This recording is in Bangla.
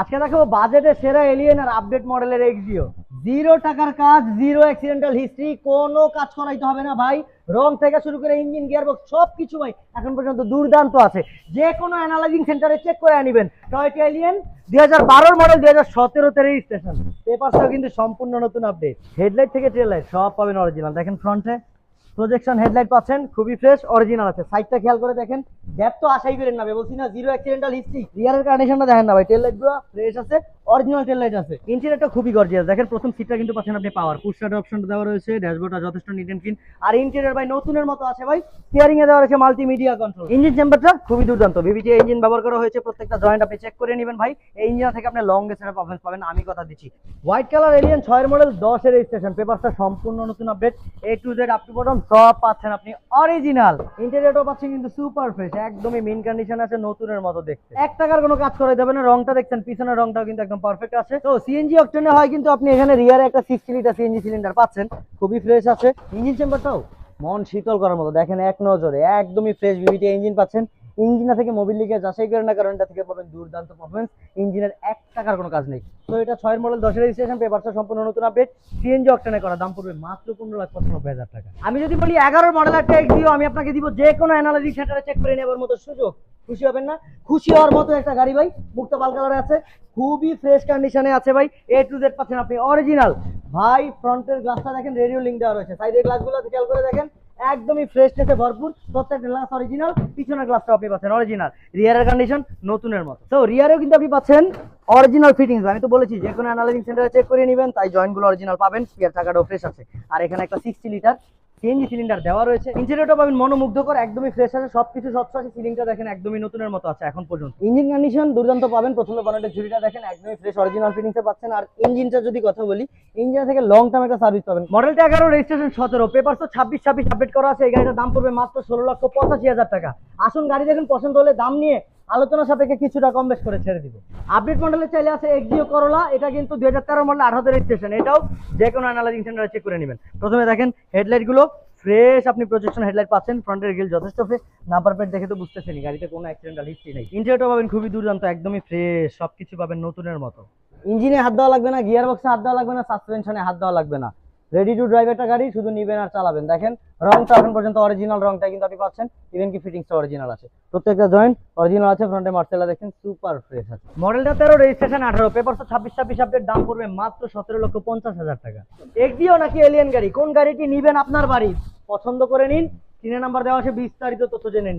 আজকে দেখাবো বাজেটের সেরা এলিয়েন আর আপডেট মডেলের এক্সিও জিরো টাকার কাজ জিরো অ্যাক্সিডেন্টাল হিস্ট্রি কোনো কাজ করাইতে হবে না ভাই। রং থেকে শুরু করে ইঞ্জিন গিয়ারবক্স সব কিছু ভাই, এখন পর্যন্ত দুর্দান্ত আছে। যে কোনো অ্যানালাইজিং সেন্টারে চেক করে আনিবেন। টয়টা এলিয়েন দুই হাজার বারোর মডেল দুই হাজার সতেরো সতেরোতে রেজিস্ট্রেশন পেপারসটাও কিন্তু সম্পূর্ণ নতুন আপডেট হেডলাইট থেকে ট্রেল লাইট সব পাবেন অরিজিনাল দেখেন ফ্রন্টে প্রজেকশন হেডলাইট পাচ্ছেন, খুবই ফ্রেশ অরিজিনাল আছে। সাইডটা খেয়াল করে দেখেন গ্যাপ তো আশাই করেন না বলছি না জিরো অ্যাক্সিডেন্টাল হিস্ট্রি রিয়ারের কন্ডিশনটা দেখেন না ভাই টেল লাইটগুলো ফ্রেশ আছে অরিজিনাল টেল লাইট আছে। ইন্টেরিয়রটা খুবই গর্জিয়াস দেখেন, প্রথম সিটটা কিন্তু পাচ্ছেন আপনি পাওয়ার পুশ স্টার্ট অপশনটা দেওয়া রয়েছে ড্যাশবোর্ডটা যথেষ্ট নিট এন্ড ক্লিন আর ইন্টেরিয়র ভাই, নতুনের মতো আছে ভাই স্টিয়ারিং এ দেওয়া রয়েছে মাল্টিমিডিয়া কন্ট্রোল ইঞ্জিন চেম্বারটা খুবই দুর্দান্ত। ভিভিটি ইঞ্জিন ব্যবহার করা হয়েছে, প্রত্যেকটা জয়েন্ট আপনি চেক করে নেবেন ভাই। এই ইঞ্জিন থেকে আপনি লং গেছের পারফরমেন্স পাবেন, আমি কথা দিচ্ছি। হোয়াইট কালার এলিয়ান ছয়ের মডেল দশের রেজিস্ট্রেশন পেপারটা সম্পূর্ণ নতুন update A to Z up to bottom সব পাচ্ছেন আপনি অরিজিনাল ইন্টেরিয়রটাও পাচ্ছেন কিন্তু সুপার ফ্রেশ একদমই মেন কন্ডিশন আছে নতুনের মতো দেখতে। এক টাকার কোনো কাজ করে দেবে না, রংটা দেখছেন, পিছনের রংটাও কিন্তু একদম পারফেক্ট আছে। তো সিএনজি অকটেনে হয় কিন্তু আপনি এখানে রিয়ারে একটা সিক্সটি লিটার সিএনজি সিলিন্ডার পাচ্ছেন। খুবই ফ্রেশ আছে। ইঞ্জিন চেম্বারটাও মন শীতল করার মতো। দেখেন এক নজরে, একদমই ফ্রেশ ভিভিটি ইঞ্জিন পাচ্ছেন। ইঞ্জিনা থেকে মোবিল লিগে যাচাই করে না, কারণ এটা থেকে পাবেন দুর্দান্ত পারফরমেন্স ইঞ্জিনের এক টাকার কোনো কাজ নেই। তো এটা ছয়ের মডেল দশের রেজিস্ট্রেশন পেপারটা সম্পূর্ণ নতুন আপডেট সিএনজি অকটেনে করা দাম পড়বে মাত্র পনেরো লাখ পঁচানব্বই হাজার টাকা। আমি যদি বলি এগারোর মডেল একটা এক্স দিও, আমি আপনাকে দিব যে কোনো অ্যানালাইজিং সেন্টারে চেক করে নেবার মতো সুযোগ। খুশি হবেন না। খুশি হওয়ার মতো একটা গাড়ি ভাই, মুক্ত পাল কালারে আছে। খুবই ফ্রেশ কন্ডিশনে আছে ভাই। এ টু জেড পাচ্ছেন আপনি। অরিজিনাল ভাই ফ্রন্টের গ্লাসটা দেখেন রেডিও লিঙ্ক দেওয়া রয়েছে। সাইডের গ্লাসগুলো খেয়াল করে দেখেন। একদমই ফ্রেশনেসে ভরপুর। প্রত্যেকটা গ্লাস অরিজিনাল পিছনের গ্লাসটা আপনি পাচ্ছেন অরিজিনাল রিয়ারের কন্ডিশন নতুনের মতো। তো রিয়ারেও কিন্তু আপনি পাচ্ছেন অরিজিনাল ফিটিংস আমি তো বলেছি, যে কোনো অ্যানালাইজিং সেন্টারে চেক করে নেবেন, তাই জয়েন্টগুলো অরিজিনাল পাবেন। স্পিয়ার টাকাটাও ফ্রেশ আছে। আর এখানে একটা সিক্সটি লিটার সিএনজি সিলিন্ডার দেওয়া রয়েছে। ইঞ্জিনিয়ারটা পাবেন মনোমুগ্ধকর, একদমই ফ্রেশ আছে, সবকিছু স্বচ্ছ আছে, সিলিংটা দেখেন একদমই নতুনের মতো আছে এখন পর্যন্ত। ইঞ্জিন কন্ডিশন দুর্দান্ত পাবেন, প্রথমে বনেটের ঝুড়িটা দেখেন, একদমই ফ্রেশ অরিজিনাল ফিটিংসে পাচ্ছেন। আর ইঞ্জিনটা যদি কথা বলি ইঞ্জিন থেকে লং টার্ম একটা সার্ভিস পাবেন। মডেলটা এগারো রেজিস্ট্রেশন সতেরো পেপার তো ছাব্বিশ ছাব্বিশ আপডেট করা আছে, এই গাড়িটার দাম পড়বে মাত্র ষোলো লক্ষ পঁচাশি হাজার টাকা। আসুন গাড়ি দেখুন, পছন্দ হলে দাম নিয়ে আলোচনা সাপেক্ষে কিছুটা কম বেশ করে ছেড়ে দিব। আপডেট মডেলে চাইলে আছে এক্সিও করলা এটা কিন্তু দুই হাজার তেরো মডেল আঠারো রেজিস্ট্রেশন এটাও যে কোনো অ্যানালাইজিং সেন্টারে চেক করে নেবেন। প্রথমে দেখেন হেডলাইটগুলো ফ্রেশ আপনি প্রজেকশন হেডলাইট পাচ্ছেন ফ্রন্টের গিল যথেষ্ট ফ্রেশ নাম্বার প্লেট দেখে তো বুঝতেছেনই, গাড়িতে কোনো অ্যাক্সিডেন্টাল হিস্ট্রি নেই। ইন্টেরিয়রটা পাবেন খুবই দুর্দান্ত, একদমই ফ্রেশ সবকিছু পাবেন নতুনের মতো। ইঞ্জিনে হাত দেওয়া লাগবে না গিয়ার বক্সে হাত দেওয়া লাগবে না সাসপেনশনে হাত দেওয়া লাগবে না। রেডি টু ড্রাইভ একটা গাড়ি, শুধু নিবেন আর চালাবেন। দেখেন, রংটা এখন পর্যন্ত অরিজিনাল রংটা কিন্তু আপনি পাচ্ছেন। ইভেন কি ফিটিংসটা অরিজিনাল আছে। প্রত্যেকটা জয়েন্ট অরিজিনাল আছে ফ্রন্টে মার্সেলা দেখেন সুপার ফ্রেশ আছে। মডেলটা তেরো রেজিস্ট্রেশন আঠারো পেপার ছাব্বিশ ছাব্বিশ আপডেট দাম পড়বে মাত্র সতেরো লক্ষ পঞ্চাশ হাজার টাকা। এক্সিও নাকি এলিয়ান গাড়ি? কোন গাড়িটি নিবেন আপনার বাড়ি? পছন্দ করে নিন, তিনের নাম্বার দেওয়া আছে বিস্তারিত তথ্য জেনে নিন।